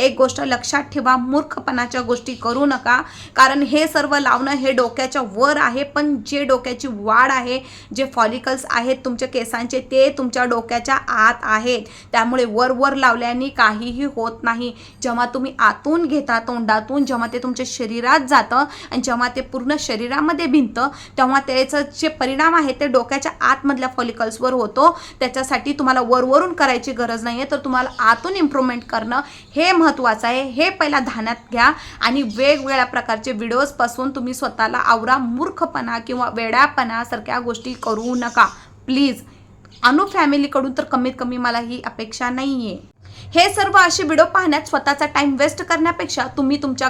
एक गोष्ट लक्षात ठेवा मूर्खपणाच्या गोष्टी करू नका. कारण हे सर्व लावणं हे डोक्याच्या वर आहे पण जे डोक्याची वाढ आहे जे फॉलिकल्स आहेत तुमच्या केसांचे ते तुमच्या डोक्याच्या आत आहेत. त्यामुळे वर वर लावल्याने काहीही होत नाही. जेव्हा तुम्ही आतून घेता तोंडातून जेव्हा ते तुमच्या शरीरात जातं आणि जेव्हा ते पूर्ण शरीरामध्ये भिंतं तेव्हा त्याचं जे परिणाम आहे ते डोक्याच्या आतमधल्या फॉलिकल्सवर होतो. त्याच्यासाठी तुम्हाला वरवरून करायची गरज नाही आहे तर तुम्हाला आतून इम्प्रूव्हमेंट करणं हे महत्त्वाचं आहे. हे पहिला ध्यानात घ्या आणि वेगवेगळ्या प्रकारचे व्हिडिओजपासून तुम्ही स्वतःला आवरा मूर्खपणा किंवा वेड्यापणासारख्या गोष्टी करू नका. प्लीज अनु फॅमिलीकडून तर कमीत कमी मला ही अपेक्षा नाही आहे हे सर्व असे व्हिडिओ पाहण्यात स्वतःचा टाइम वेस्ट करण्यापेक्षा तुम्ही तुमच्या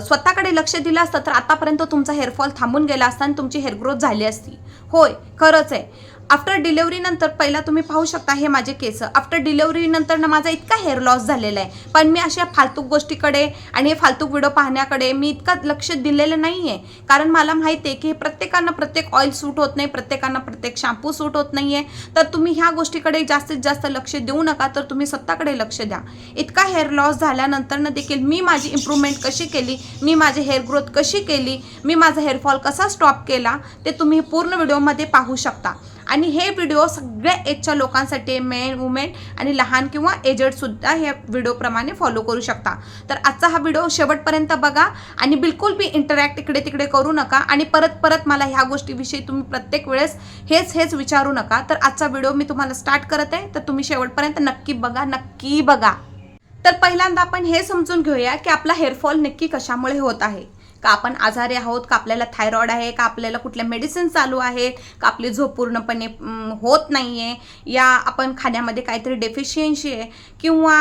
स्वतःकडे लक्ष दिलं असतं तर आतापर्यंत तुमचा हेअरफॉल थांबून गेला असता आणि तुमची हेअर ग्रोथ झाली असती. होय खरंच आहे. आफ्टर डिलेवरीनंतर पहिला तुम्ही पाहू शकता हे माझे केस. आफ्टर डिलेवरीनंतर ना माझा इतका हेअर लॉस झालेला आहे पण मी अशा फालतूक गोष्टीकडे आणि हे फालतूक व्हिडिओ पाहण्याकडे मी इतका लक्ष दिलेलं नाही आहे कारण मला माहिती आहे की हे प्रत्येकांना प्रत्येक ऑइल सूट होत नाही प्रत्येकांना प्रत्येक शॅम्पू सूट होत नाही आहे तर तुम्ही ह्या गोष्टीकडे जास्तीत जास्त लक्ष देऊ नका तर तुम्ही स्वतःकडे लक्ष द्या. इतका हेअर लॉस झाल्यानंतर देखील मी माझी इम्प्रूव्हमेंट कशी केली मी माझी हेअर ग्रोथ कशी केली मी माझा हेअरफॉल कसा स्टॉप केला ते तुम्ही पूर्ण व्हिडिओमध्ये पाहू शकता. आणि हे व्हिडिओ सगळ्या एजच्या लोकांसाठी मेन वुमेन आणि लहान किंवा एजेडसुद्धा हे व्हिडिओप्रमाणे फॉलो करू शकता. तर आजचा हा व्हिडिओ शेवटपर्यंत बघा आणि बिलकुल बी इंटरॅक्ट इकडे तिकडे करू नका आणि परत परत मला ह्या गोष्टीविषयी तुम्ही प्रत्येक वेळेस हेच हेच विचारू नका. तर आजचा व्हिडिओ मी तुम्हाला स्टार्ट करत आहे. तर तुम्ही शेवटपर्यंत नक्की बघा नक्की बघा. तर पहिल्यांदा आपण हे समजून घेऊया की आपला हेअरफॉल नक्की कशामुळे होत आहे. का आपण आजारी आहोत का आपल्याला थायरॉइड आहे का आपल्याला कुठल्या मेडिसिन चालू आहेत का आपली झोप पूर्णपणे होत नाही आहे या आपण खाण्यामध्ये काहीतरी डेफिशियन्सी आहे किंवा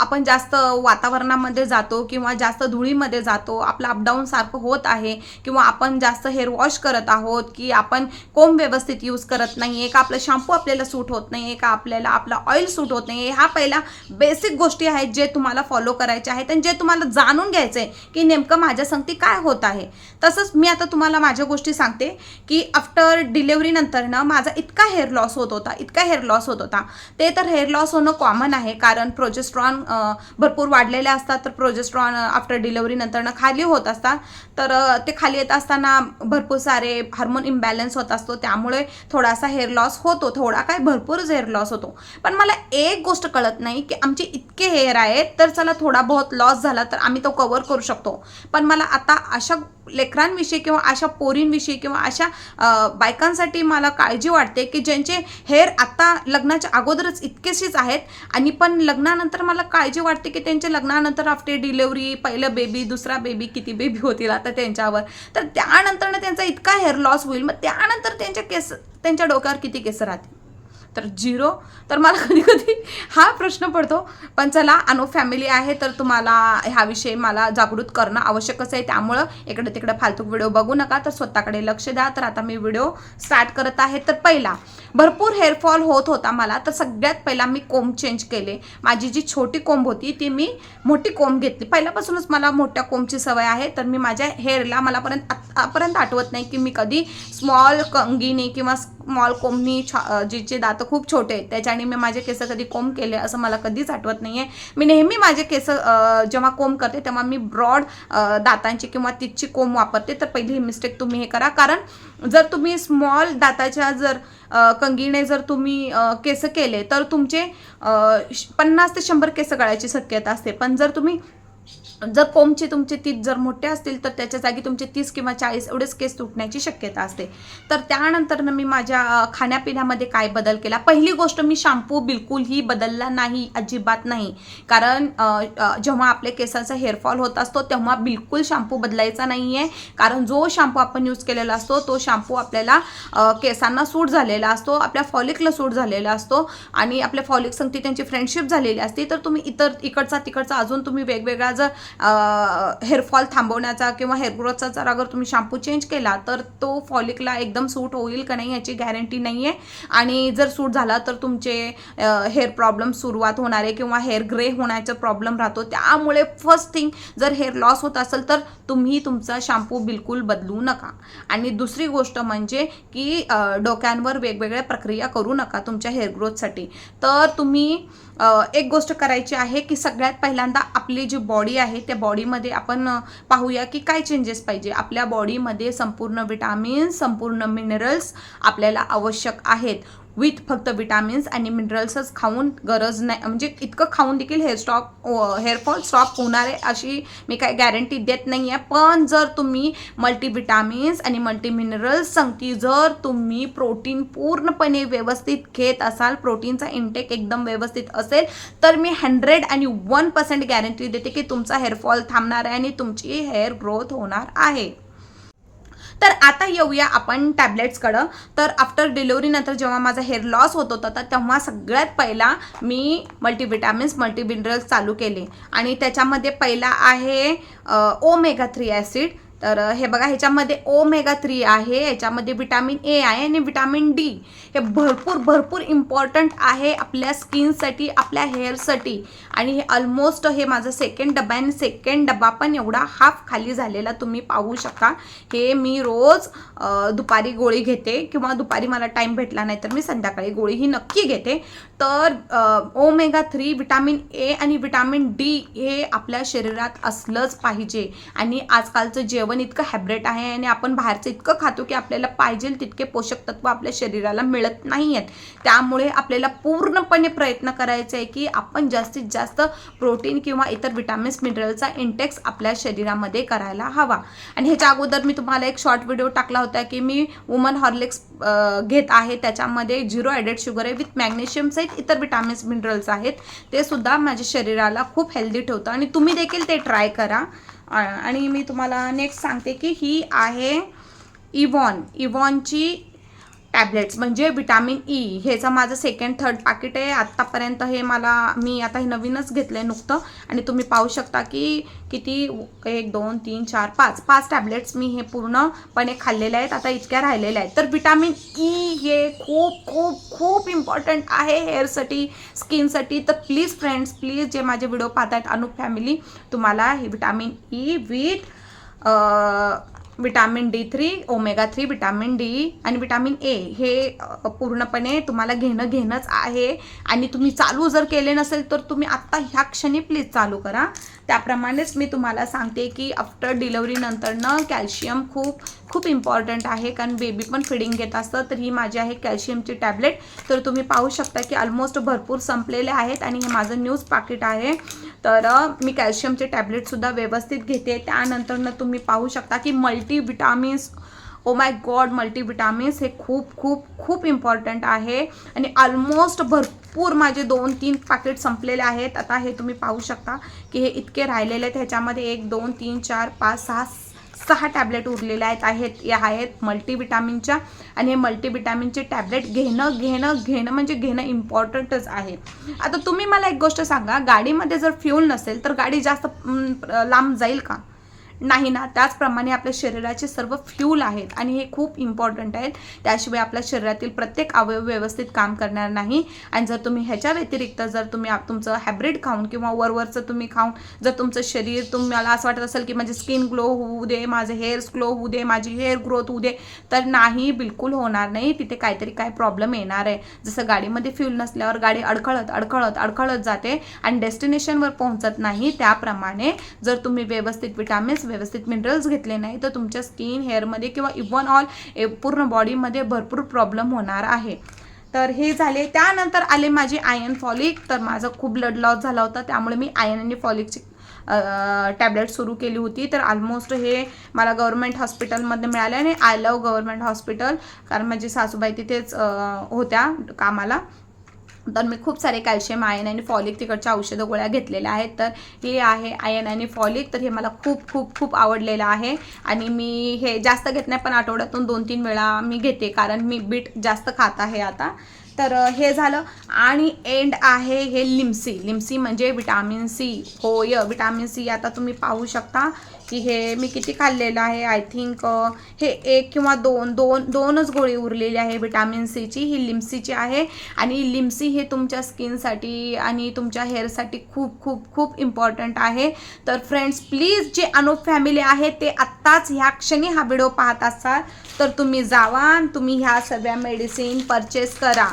आपण जास्त वातावरणामध्ये जातो किंवा जास्त धुळीमध्ये जातो आपलं अपडाऊन सारखं होत आहे किंवा आपण जास्त हेअर वॉश करत आहोत की आपण कोंब व्यवस्थित यूज करत नाही आहे का आपलं शॅम्पू आपल्याला सूट होत नाही आहे का आपल्याला आपला ऑइल सूट होत नाही आहे ह्या पहिल्या बेसिक गोष्टी आहेत जे तुम्हाला फॉलो करायचे आहेत आणि जे तुम्हाला जाणून घ्यायचं आहे की नेमकं माझ्या संगती काय होत आहे? तसंच मी आता तुम्हाला माझ्या गोष्टी सांगते की आफ्टर डिलेवरी ना माझा इतका हेअर लॉस होत होता इतका हेअर लॉस होत होता. ते तर हेअर लॉस होणं कॉमन आहे कारण प्रोजेस्ट्रॉन भरपूर वाढलेले असतात तर प्रोजेस्ट्रॉन आफ्टर डिलेवरी खाली होत असतात. तर ते खाली येत असताना भरपूर सारे हार्मोन इम्बॅलन्स होत असतो त्यामुळे थोडासा हेअर लॉस होतो थोडा काय भरपूरच हेअर लॉस होतो. पण मला एक गोष्ट कळत नाही की आमचे इतके हेअर आहेत तर चला थोडा बहुत लॉस झाला तर आम्ही तो कवर करू शकतो. पण मला आता अशा लेकरांविषयी किंवा अशा पोरींविषयी किंवा अशा बायकांसाठी मला काळजी वाटते की ज्यांचे हेअर आत्ता लग्नाच्या अगोदरच इतकेसेच आहेत आणि पण लग्नानंतर मला काळजी वाटते की त्यांच्या लग्नानंतर आफ्टर डिलेवरी पहिलं बेबी दुसरा बेबी किती बेबी होतील आता त्यांच्यावर. तर त्यानंतरनं त्यांचा इतका हेअर लॉस होईल मग त्यानंतर त्यांच्या केस त्यांच्या डोक्यावर किती केस राहतील? तर झिरो. तर मला कधी कधी हा प्रश्न पडतो पण चला अनो फॅमिली आहे तर तुम्हाला ह्याविषयी मला जागृत करणं आवश्यकच आहे. त्यामुळं इकडे तिकडे फालतू व्हिडिओ बघू नका तर स्वतःकडे लक्ष द्या. तर आता मी व्हिडिओ स्टार्ट करत आहे. तर पहिला भरपूर हेअरफॉल होत होता मला तर सगळ्यात पहिला मी कोंब चेंज केले. माझी जी छोटी कोंब होती ती मी मोठी कोंब घेतली. पहिल्यापासूनच मला मोठ्या कोंबची सवय आहे तर मी माझ्या हेअरला मलापर्यंत आतापर्यंत आठवत नाही की मी कधी स्मॉल कंगीने किंवा स्मॉल कोंबनी छा जिचे दात खूप छोटे आहेत त्याच्याने मी माझे केस कधी कोंब केले असं मला कधीच आठवत नाही आहे मी नेहमी माझे केस जेव्हा कोंब करते तेव्हा मी ब्रॉड दातांची किंवा तिची कोंब वापरते. तर पहिली ही मिस्टेक तुम्ही हे करा. कारण जर तुम्ही स्मॉल दाताच्या जर कंगीने जर तुम्ही केस केले तर तुमचे श- पन्नास ते शंभर केस गळायची शक्यता असते. पण जर तुम्ही जर कोंबचे तुमचे तीस जर मोठे असतील तर त्याच्या जागी तुमचे तीस किंवा चाळीस एवढेच केस तुटण्याची शक्यता असते. तर त्यानंतर मी माझ्या खाण्यापिण्यामध्ये काय बदल केला? पहिली गोष्ट मी शॅम्पू बिलकुलही बदलला नाही अजिबात नाही. कारण जेव्हा आपल्या केसांचा हेअरफॉल होत असतो तेव्हा बिलकुल शॅम्पू बदलायचा नाही आहे कारण जो शॅम्पू आपण यूज केलेला असतो तो शॅम्पू आपल्याला केसांना सूट झालेला असतो आपल्या फॉलिकला सूट झालेला असतो आणि आपल्या फॉलिक संगती त्यांची फ्रेंडशिप झालेली असते. तर तुम्ही इतर इकडचा तिकडचा अजून तुम्ही वेगवेगळा जर हेअरफॉल थांबवण्याचा किंवा हेअर ग्रोथचा जर अगर तुम्ही शॅम्पू चेंज केला तर तो फॉलिकला एकदम सूट होईल का नाही याची गॅरंटी नाही आहे आणि जर सूट झाला तर तुमचे हेअर प्रॉब्लेम सुरुवात होणार आहे किंवा हेअर ग्रे होण्याचा प्रॉब्लेम राहतो. त्यामुळे फर्स्ट थिंग जर हेअर लॉस होत असेल तर तुम्ही तुमचा शॅम्पू बिलकुल बदलू नका. आणि दुसरी गोष्ट म्हणजे की डोक्यांवर वेगवेगळ्या प्रक्रिया करू नका तुमच्या हेअर ग्रोथसाठी. तर तुम्ही एक गोष्ट करायची आहे की सगळ्यात पहिल्यांदा आपली जी बॉडी आहे त्या बॉडीमध्ये आपण पाहूया की काय चेंजेस पाहिजे. आपल्या बॉडीमध्ये संपूर्ण विटामिन्स संपूर्ण मिनरल्स आपल्याला आवश्यक आहेत. विथ फक्त विटामिन्स आणि मिनरल्सच खाऊन गरज नाही. म्हणजे इतकं खाऊन देखील हेअर स्टॉप हेअरफॉल स्टॉप होणार आहे अशी मी काही गॅरंटी देत नाही आहे. पण जर तुम्ही मल्टीविटामिन्स आणि मल्टी मिनरल्स संगती जर तुम्ही प्रोटीन पूर्णपणे व्यवस्थित घेत असाल प्रोटीनचा इंटेक एकदम व्यवस्थित असेल तर मी हंड्रेड आणि वन पर्सेंट गॅरंटी देते की तुमचा हेअरफॉल थांबणार आहे आणि तुमची हेअर ग्रोथ होणार आहे. तर आता येऊया आपण टॅबलेट्सकडं. तर आफ्टर डिलिव्हरीनंतर जेव्हा माझा हेअर लॉस होत होता तर तेव्हा सगळ्यात पहिला मी मल्टीविटॅमिन्स मल्टीमिनरल्स चालू केले. आणि त्याच्यामध्ये पहिला आहे ओमेगा थ्री ॲसिड तर हे बघा ह्याच्यामध्ये ओमेगा थ्री आहे याच्यामध्ये विटॅमिन ए आहे आणि विटॅमिन डी हे भरपूर भरपूर इम्पॉर्टंट आहे आपल्या स्किनसाठी आपल्या हेअरसाठी आणि हे ऑलमोस्ट हे माझं सेकंड डबा आहे आणि सेकंड डबा पण एवढा हाफ खाली झालेला तुम्ही पाहू शकता. हे मी रोज दुपारी गोळी घेते किंवा दुपारी मला टाईम भेटला नाही तर मी संध्याकाळी गोळी ही नक्की घेते. तर ओमेगा थ्री विटॅमिन ए आणि विटॅमिन डी हे आपल्या शरीरात असलंच पाहिजे. आणि आजकालचं जेवण इतकं हॅब्रेट आहे आणि आपण बाहेरचं इतकं खातो की आपल्याला पाहिजे तितके पोषक तत्व आपल्या शरीराला मिळत नाही आहेत त्यामुळे आपल्याला पूर्णपणे प्रयत्न करायचा आहे की आपण जास्तीत जास्त प्रोटीन किंवा इतर विटामिन्स मिनरलचा इंटेक्स आपल्या शरीरामध्ये करायला हवा. आणि ह्याच्या अगोदर मी तुम्हाला एक शॉर्ट व्हिडिओ टाकला होता की मी वुमन हॉर्लिक्स घेत आहे. त्याच्यामध्ये झिरो ॲडेड शुगर आहे विथ मॅग्नेशियम सहित इतर विटामिन्स मिनरल्स आहेत. ते सुद्धा माझ्या शरीराला खूप हेल्दी ठेवतं. आणि तुम्ही देखील ते ट्राय करा. आणि मी तुम्हाला नेक्स्ट सांगते की ही आहे इवॉन इवॉनची टॅबलेट्स म्हणजे विटॅमिन ई e. हेचं माझं सेकंड थर्ड पाकिट आहे आत्तापर्यंत हे मला मी आता हे नवीनच घेतलं आहे नुकतं. आणि तुम्ही पाहू शकता की किती एक दोन तीन चार पाच पाच टॅबलेट्स मी हे पूर्णपणे खाल्लेले आहेत. आता इतक्या राहिलेल्या आहेत. तर विटॅमिन ई e हे खूप खूप खूप इम्पॉर्टंट आहे हेअरसाठी स्किनसाठी तर प्लीज फ्रेंड्स प्लीज जे माझे व्हिडिओ पाहतायत अनुप फॅमिली तुम्हाला हे vitamin E e with vitamin D three omega three vitamin D आणि विटॅमिन ए हे पूर्णपणे तुम्हाला घेणं घेणंच आहे. आणि तुम्ही चालू जर केले नसेल तर तुम्ही आत्ता ह्या क्षणी प्लीज चालू करा. त्याप्रमाणेच मी तुम्हाला सांगते की आफ्टर डिलेवरीनंतरनं कॅल्शियम खूप खूप इम्पॉर्टंट आहे. कारण बेबी पण फिडिंग घेत असतं तर ही माझी आहे कॅल्शियमची टॅबलेट तर तुम्ही पाहू शकता की ऑलमोस्ट भरपूर संपलेले आहेत आणि हे माझं न्यूज पाकिट आहे. तर मी कॅल्शियमचे टॅबलेटसुद्धा व्यवस्थित घेते. त्यानंतरनं तुम्ही पाहू शकता की multivitamins oh my God multivitamins हे खूप खूप खूप इम्पॉर्टंट आहे. आणि ऑलमोस्ट भरपूर माझे दोन तीन पॅकेट संपलेले आहेत. आता हे तुम्ही पाहू शकता की हे इतके राहिलेले आहेत. ह्याच्यामध्ये एक दोन तीन चार पाच सहा सहा टॅबलेट उरलेले आहेत आहेत या आहेत मल्टीविटामिनच्या आणि हे मल्टीविटामिनचे टॅबलेट घेणं घेणं घेणं म्हणजे घेणं इम्पॉर्टंटच आहे. आता तुम्ही मला एक गोष्ट सांगा गाडीमध्ये जर फ्यूल नसेल तर गाडी जास्त लांब जाईल का? नाही ना. त्याचप्रमाणे आपल्या शरीराचे सर्व फ्यूल आहेत आणि हे खूप इम्पॉर्टंट आहेत. त्याशिवाय आपल्या शरीरातील प्रत्येक अवयव व्यवस्थित काम करणार नाही. आणि जर तुम्ही ह्याच्या व्यतिरिक्त जर तुम्ही तुमचं हॅब्रिड खाऊन किंवा वरवरचं तुम्ही खाऊन जर तुमचं शरीर तुम्हाला असं वाटत असेल की माझी स्किन ग्लो होऊ दे माझे हेअर्स ग्लो होऊ दे माझी हेअर ग्रोथ होऊ दे तर नाही बिलकुल होणार नाही. तिथे काहीतरी काय प्रॉब्लेम येणार आहे. जसं गाडीमध्ये फ्यूल नसल्यावर गाडी अडखळत अडखळत अडखळत जाते आणि डेस्टिनेशनवर पोहोचत नाही. त्याप्रमाणे जर तुम्ही व्यवस्थित विटामिन्स व्यवस्थित मिनरल्स घेतले नाही तर तुमच्या स्किन हेअरमध्ये किंवा इवन ऑल पूर्ण बॉडीमध्ये भरपूर प्रॉब्लेम होणार आहे. तर हे झाले. त्यानंतर आले माझे आयन फॉलिक तर माझं खूप ब्लड लॉस झाला होता. त्यामुळे मी आयन आणि फॉलिकची टॅबलेट सुरू केली होती. तर ऑलमोस्ट हे मला गव्हर्मेंट हॉस्पिटलमध्ये मिळाले आणि आय लव गव्हर्मेंट हॉस्पिटल कारण माझी सासूबाई तिथेच होत्या कामाला. तर मी खूप सारे कॅल्शियम आयन आणि फॉलिक तिकडच्या औषधं गोळ्या घेतलेल्या आहेत. तर हे आहे आयन आणि फॉलिक. तर हे मला खूप खूप खूप आवडलेलं आहे. आणि मी हे जास्त घेत नाही पण आठवड्यातून दोन तीन वेळा मी घेते कारण मी बीट जास्त खात आहे आता. तर हे झालं. आणि एंड आहे हे लिम्सी. लिम्सी म्हणजे विटॅमिन सी होय विटॅमिन सी आता तुम्ही पाहू शकता. की हे मी किती खाल्लेलं आहे? आय थिंक हे एक किंवा दोन दोन दोनच गोळी उरलेली आहे. विटॅमिन सीची ही लिम्सीची आहे. आणि लिम्सी हे तुमच्या स्किनसाठी आणि तुमच्या हेअरसाठी खूप खूप खूप इम्पॉर्टंट आहे. तर फ्रेंड्स प्लीज जे अनुप फॅमिली आहे ते आत्ताच ह्या क्षणी हा व्हिडिओ पाहत असाल. तर तुम्ही जावा आणि तुम्ही ह्या सगळ्या मेडिसिन परचेस करा.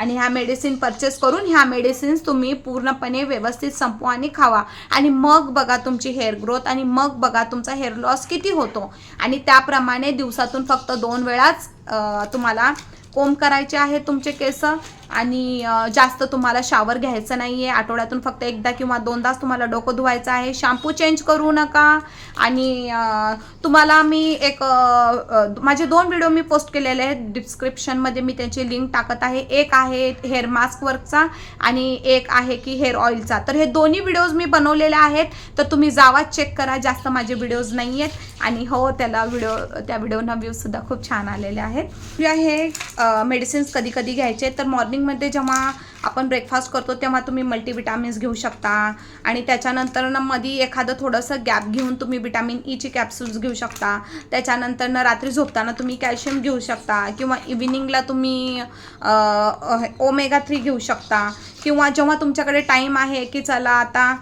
आणि ह्या मेडिसिन परचेस करून ह्या मेडिसिन्स तुम्ही पूर्णपणे व्यवस्थित संपवा आणि खावा. आणि मग बघा तुमची हेअर ग्रोथ आणि मग बघा तुमचा हेअर लॉस किती होतो. आणि त्याप्रमाणे दिवसातून फक्त दोन वेळाच तुम्हाला कोंब करायचे आहे तुमचे केस. आणि जास्त तुम्हाला शावर घ्यायचं नाही आहे आठवड्यातून फक्त एकदा किंवा दोनदाच तुम्हाला डोकं धुवायचं आहे. शॅम्पू चेंज करू नका. आणि तुम्हाला मी एक माझे दोन व्हिडिओ मी पोस्ट केलेले आहेत. डिस्क्रिप्शनमध्ये मी त्यांची लिंक टाकत आहे. एक आहे हेअर मास्क वर्कचा आणि एक आहे की हेअर ऑइलचा तर हे दोन्ही व्हिडिओज मी बनवलेले आहेत. तर तुम्ही जावा चेक करा. जास्त माझे व्हिडिओज नाही आहेत आणि हो त्याला व्हिडिओ त्या व्हिडिओना व्ह्यूजसुद्धा खूप छान आलेले आहेत. या हे मेडिसिन्स कधी कधी घ्यायचे तर मॉर्निंग मॉर्निंगमध्ये जेव्हा आपण ब्रेकफास्ट करतो तेव्हा तुम्ही मल्टीविटामिन्स घेऊ शकता. आणि त्याच्यानंतर ना मध्ये एखादं थोडंसं गॅप घेऊन तुम्ही विटॅमिन ईची कॅप्सूल्स घेऊ शकता. त्याच्यानंतर ना रात्री झोपताना तुम्ही कॅल्शियम घेऊ शकता. किंवा इव्हिनिंगला तुम्ही ओमेगा थ्री घेऊ शकता. किंवा जेव्हा तुमच्याकडे टाईम आहे की चला आता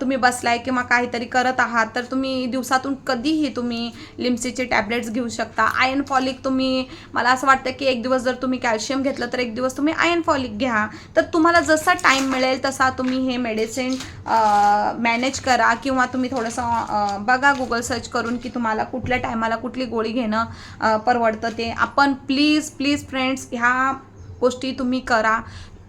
तुम्ही बसलाय किंवा काहीतरी करत आहात तर तुम्ही दिवसातून कधीही तुम्ही लिम्सीचे टॅबलेट्स घेऊ शकता. आयन फॉलिक तुम्ही मला असं वाटतं की एक दिवस जर तुम्ही कॅल्शियम घेतलं तर एक दिवस तुम्ही आयन फॉलिक घ्या. तर तुम्हाला जसा टाईम मिळेल तसा तुम्ही हे मेडिसिन मॅनेज करा किंवा तुम्ही थोडंसं बघा गुगल सर्च करून की तुम्हाला कुठल्या टायमाला कुठली गोळी घेणं परवडतं ते. आपण प्लीज प्लीज फ्रेंड्स ह्या गोष्टी तुम्ही करा.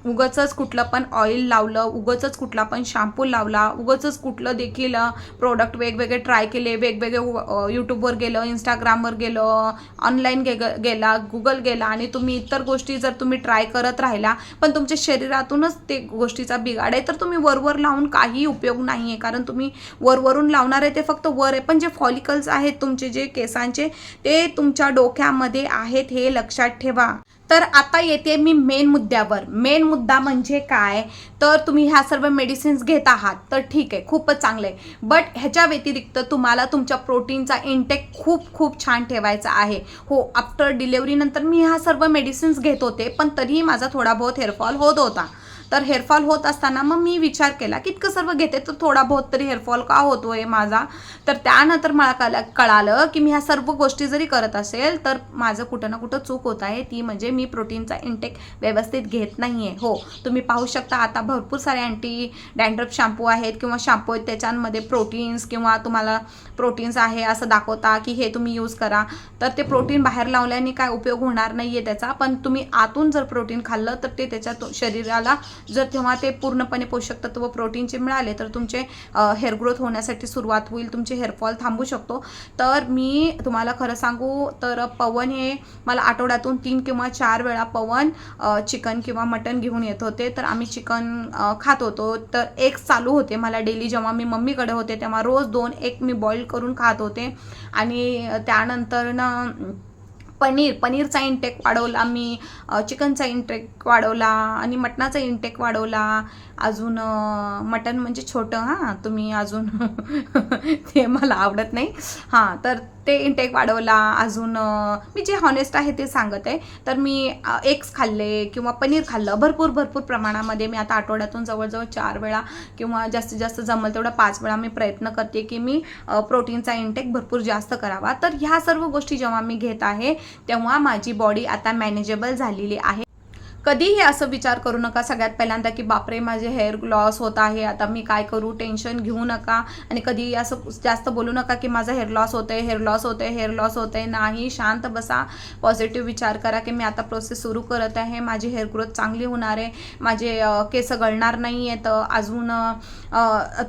उगचच कुठलं पण ऑइल लावलं उगचच कुठला पण शॅम्पू लावला उगचच कुठलं देखील प्रोडक्ट वेगवेगळे ट्राय केले वेगवेगळे यूट्यूबवर गेलं इंस्टाग्रामवर गेलं ऑनलाईन गे गेला गुगल गेला आणि तुम्ही इतर गोष्टी जर तुम्ही ट्राय करत राहिला पण तुमच्या शरीरातूनच ते गोष्टीचा बिघाड आहे तर तुम्ही वरवर लावून काही उपयोग नाही आहे कारण तुम्ही वरवरून लावणार आहे ते फक्त वर आहे पण जे फॉलिकल्स आहेत तुमचे जे केसांचे ते तुमच्या डोक्यामध्ये आहेत हे लक्षात ठेवा. तर आता येते मी मेन मुद्द्यावर. मेन मुद्दा म्हणजे काय? तर तुम्ही ह्या सर्व मेडिसिन्स घेत आहात तर ठीक आहे खूपच चांगलं आहे बट ह्याच्या व्यतिरिक्त तुम्हाला तुमच्या प्रोटीनचा इंटेक खूप खूप छान ठेवायचा आहे. हो आफ्टर डिलेवरीनंतर मी ह्या सर्व मेडिसिन्स घेत होते पण तरीही माझा थोडा बहुत हेअरफॉल होत होता. तर हेअरफॉल होत असताना मग मी विचार केला की इतकं सर्व घेते तर थोडा बहुत तरी हेअरफॉल का होतोय माझा? तर त्यानंतर मला कळा कळालं की मी ह्या सर्व गोष्टी जरी करत असेल तर माझं कुठं ना कुठं चूक होत आहे. ती म्हणजे मी प्रोटीनचा इंटेक व्यवस्थित घेत नाही आहे हो तुम्ही पाहू शकता आता भरपूर सारे अँटी डँड्रप शॅम्पू आहेत किंवा शॅम्पू आहेत त्याच्यामध्ये प्रोटीन्स किंवा तुम्हाला प्रोटीन्स आहे असं दाखवता की हे तुम्ही यूज करा. तर ते प्रोटीन बाहेर लावल्याने काय उपयोग होणार नाही आहे त्याचा. पण तुम्ही आतून जर प्रोटीन खाल्लं तर ते त्याच्या शरीराला जर तेव्हा ते पूर्णपणे पोषक तत्व प्रोटीनचे मिळाले तर तुमचे हेअर ग्रोथ होण्यासाठी सुरुवात होईल तुमचे हेअरफॉल थांबू शकतो. तर मी तुम्हाला खरं सांगू तर पवन हे मला आठवड्यातून तीन किंवा चार वेळा पवन चिकन किंवा मटन घेऊन येत होते. तर आम्ही चिकन खात होतो. तर एक चालू होते मला डेली जेव्हा मी मम्मीकडे होते तेव्हा रोज दोन एक मी बॉईल करून खात होते. आणि त्यानंतर ना पनीर पनीरचा इंटेक वाढवला मी चिकनचा इंटेक वाढवला आणि मटणाचा इंटेक वाढवला. अजून मटण म्हणजे छोटं हां तुम्ही अजून ते मला आवडत नाही. हां तर ते इंटेक वाढवला. अजून मी जे हॉनेस्ट आहे ते सांगत. आहे तर मी एग्स खाल्ले किंवा पनीर खाल्लं. भरपूर भरपूर प्रमाणामध्ये मी आता आठवड्यातून जवळजवळ चार वेळा किंवा जास्तीत जास्त जमल तेवढा पाच वेळा मी प्रयत्न करते की मी प्रोटीनचा इंटेक भरपूर जास्त करावा. तर ह्या सर्व गोष्टी जेव्हा मी घेत आहे तेव्हा माझी बॉडी आता मॅनेजेबल झालेली आहे. कधीही असं विचार करू नका सगळ्यात पहिल्यांदा की बापरे माझे हेअर लॉस होत आहे आता मी काय करू? टेन्शन घेऊ नका. आणि कधीही असं जास्त बोलू नका की माझा हेअर लॉस होतंय हेअर लॉस होतंय हेअर लॉस होतंय. नाही शांत बसा. पॉझिटिव्ह विचार करा की मी आता प्रोसेस सुरू करत आहे. माझी हेअर ग्रोथ चांगली होणार आहे. माझे केस गळणार नाही आहेत अजून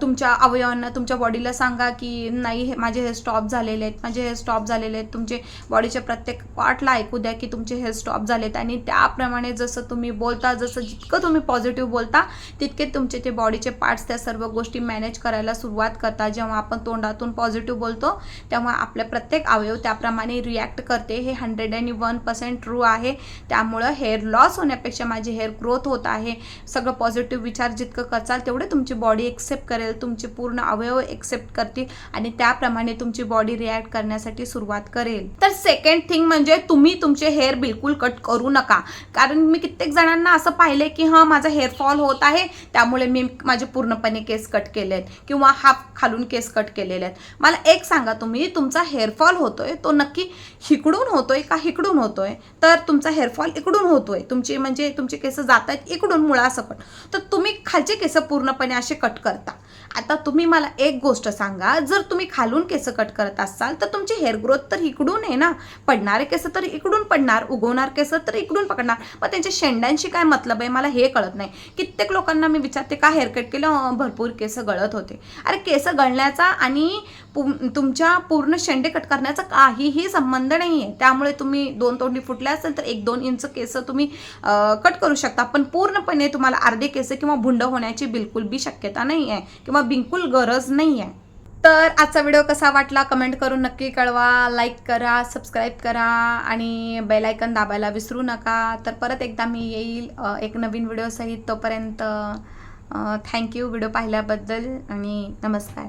तुमच्या अवयवांना तुमच्या बॉडीला सांगा की नाही हे माझे हेअर स्टॉप झालेले आहेत. माझे हेअर स्टॉप झालेले आहेत. तुमचे बॉडीच्या प्रत्येक पार्टला ऐकू द्या की तुमचे हेअर स्टॉप झालेत. आणि त्याप्रमाणे जसं तुम्ही बोलता जसं जितकं तुम्ही पॉझिटिव्ह बोलता तितके तुमचे ते बॉडीचे पार्ट्स त्या सर्व गोष्टी मॅनेज करायला सुरुवात करतात जेव्हा आपण तोंडातून पॉझिटिव्ह बोलतो तेव्हा आपले प्रत्येक अवयव त्याप्रमाणे रिॲक्ट करते. हे hundred and one percent true आहे. त्यामुळं हेअर लॉस होण्यापेक्षा माझी हेअर ग्रोथ होत आहे. सगळं पॉझिटिव्ह विचार जितकं करचाल तेवढे तुमची बॉडी एक्सेप्ट करेल. तुमचे पूर्ण अवयव एक्सेप्ट करतील आणि त्याप्रमाणे तुमची बॉडी रिॲक्ट करण्यासाठी सुरुवात करेल. तर सेकंड थिंग म्हणजे तुम्ही तुमचे हेअर बिलकुल कट करू नका. कारण मी किती कित्येक जणांना असं पाहिलंय की हां माझा हेअरफॉल होत आहे. त्यामुळे मी माझे पूर्णपणे केस कट केले आहेत किंवा हाफ खालून केस कट केलेले आहेत. मला एक सांगा तुम्ही तुमचा हेअरफॉल होतोय तो नक्की हिकडून होतोय का हिकडून होतोय? तर तुमचा हेअरफॉल इकडून होतोय. तुमचे म्हणजे तुमचे केस जात आहेत इकडून मुळासकट तर तुम्ही खालचे केस पूर्णपणे असे कट करता. आता तुम्ही मला एक गोष्ट सांगा जर तुम्ही खालून केस कट करत असाल तर तुमची हेअर ग्रोथ तर इकडून आहे ना? पडणारे केस तर इकडून पडणार उगवणार केस तर इकडून पकडणार. मग त्यांचे शेंड्यांशी काय मतलब आहे? मला हे कळत नाही. कित्येक लोकांना मी विचारते का हेअरकट केलं? भरपूर केस गळत होते. अरे केस गळण्याचा आणि पु- तुमच्या पूर्ण शेंडे कट करण्याचा काहीही संबंध नाही आहे त्यामुळे तुम्ही दोन तोंडी फुटले असेल तर एक दोन इंच केस तुम्ही कट करू शकता. पण पूर्णपणे तुम्हाला अर्धे केस किंवा भुंड होण्याची बिलकुल बी शक्यता नाही आहे किंवा बिलकुल गरज नाही आहे तर आजचा व्हिडिओ कसा वाटला कमेंट करून नक्की कळवा. लाईक करा सबस्क्राईब करा आणि बेलायकन दाबायला विसरू नका. तर परत एकदा मी येईल एक नवीन व्हिडिओसहित तोपर्यंत थँक्यू व्हिडिओ पाहिल्याबद्दल आणि नमस्कार.